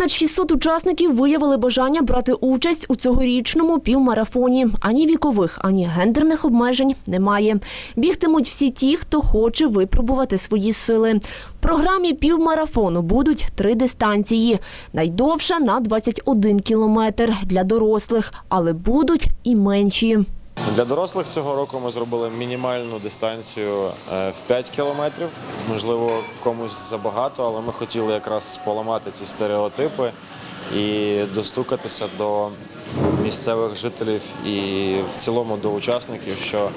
Понад 600 учасників виявили бажання брати участь у цьогорічному півмарафоні. Ані вікових, ані гендерних обмежень немає. Бігтимуть всі ті, хто хоче випробувати свої сили. В програмі півмарафону будуть три дистанції. Найдовша на 21 кілометр для дорослих, але будуть і менші. Для дорослих цього року ми зробили мінімальну дистанцію е, в 5 кілометрів. Можливо, комусь забагато, але ми хотіли якраз поламати ці стереотипи і достукатися до місцевих жителів і в цілому до учасників, що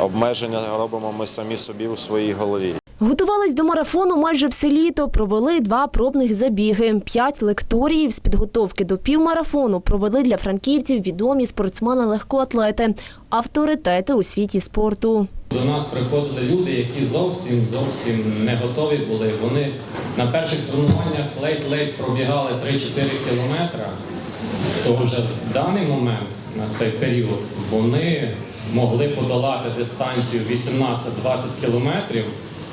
обмеження робимо ми самі собі у своїй голові. Готувались до марафону майже все літо. Провели два пробних забіги. П'ять лекторіїв з підготовки до півмарафону провели для франківців відомі спортсмени-легкоатлети, авторитети у світі спорту. До нас приходили люди, які зовсім зовсім не готові були. Вони на перших тренуваннях ледь-ледь пробігали 3-4 кілометри. То вже в даний момент, на цей період, вони могли подолати дистанцію 18-20 кілометрів.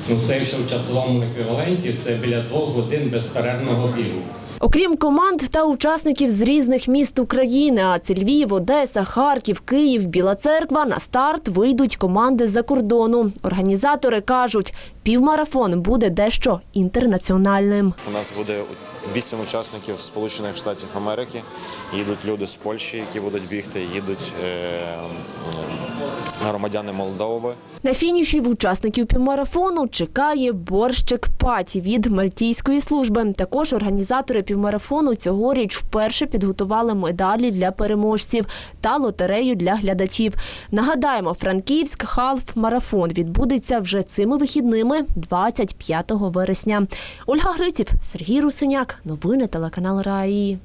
Ну це якщо в часовому еквіваленті це біля двох годин безперервного бігу. Окрім команд та учасників з різних міст України, а це Львів, Одеса, Харків, Київ, Біла Церква, на старт вийдуть команди з-за кордону. Організатори кажуть, півмарафон буде дещо інтернаціональним. У нас буде вісім учасників з Сполучених Штатів Америки. Їдуть люди з Польщі, які будуть бігти, їдуть е, громадяни Молдови. На фініші в учасників півмарафону чекає борщик паті від мальтійської служби. Також організатори півмарафону цьогоріч вперше підготували медалі для переможців та лотерею для глядачів. Нагадаємо, Франківськ халф марафон відбудеться вже цими вихідними 25 вересня. Ольга Гриців, Сергій Русиняк. Новини телеканал Раї.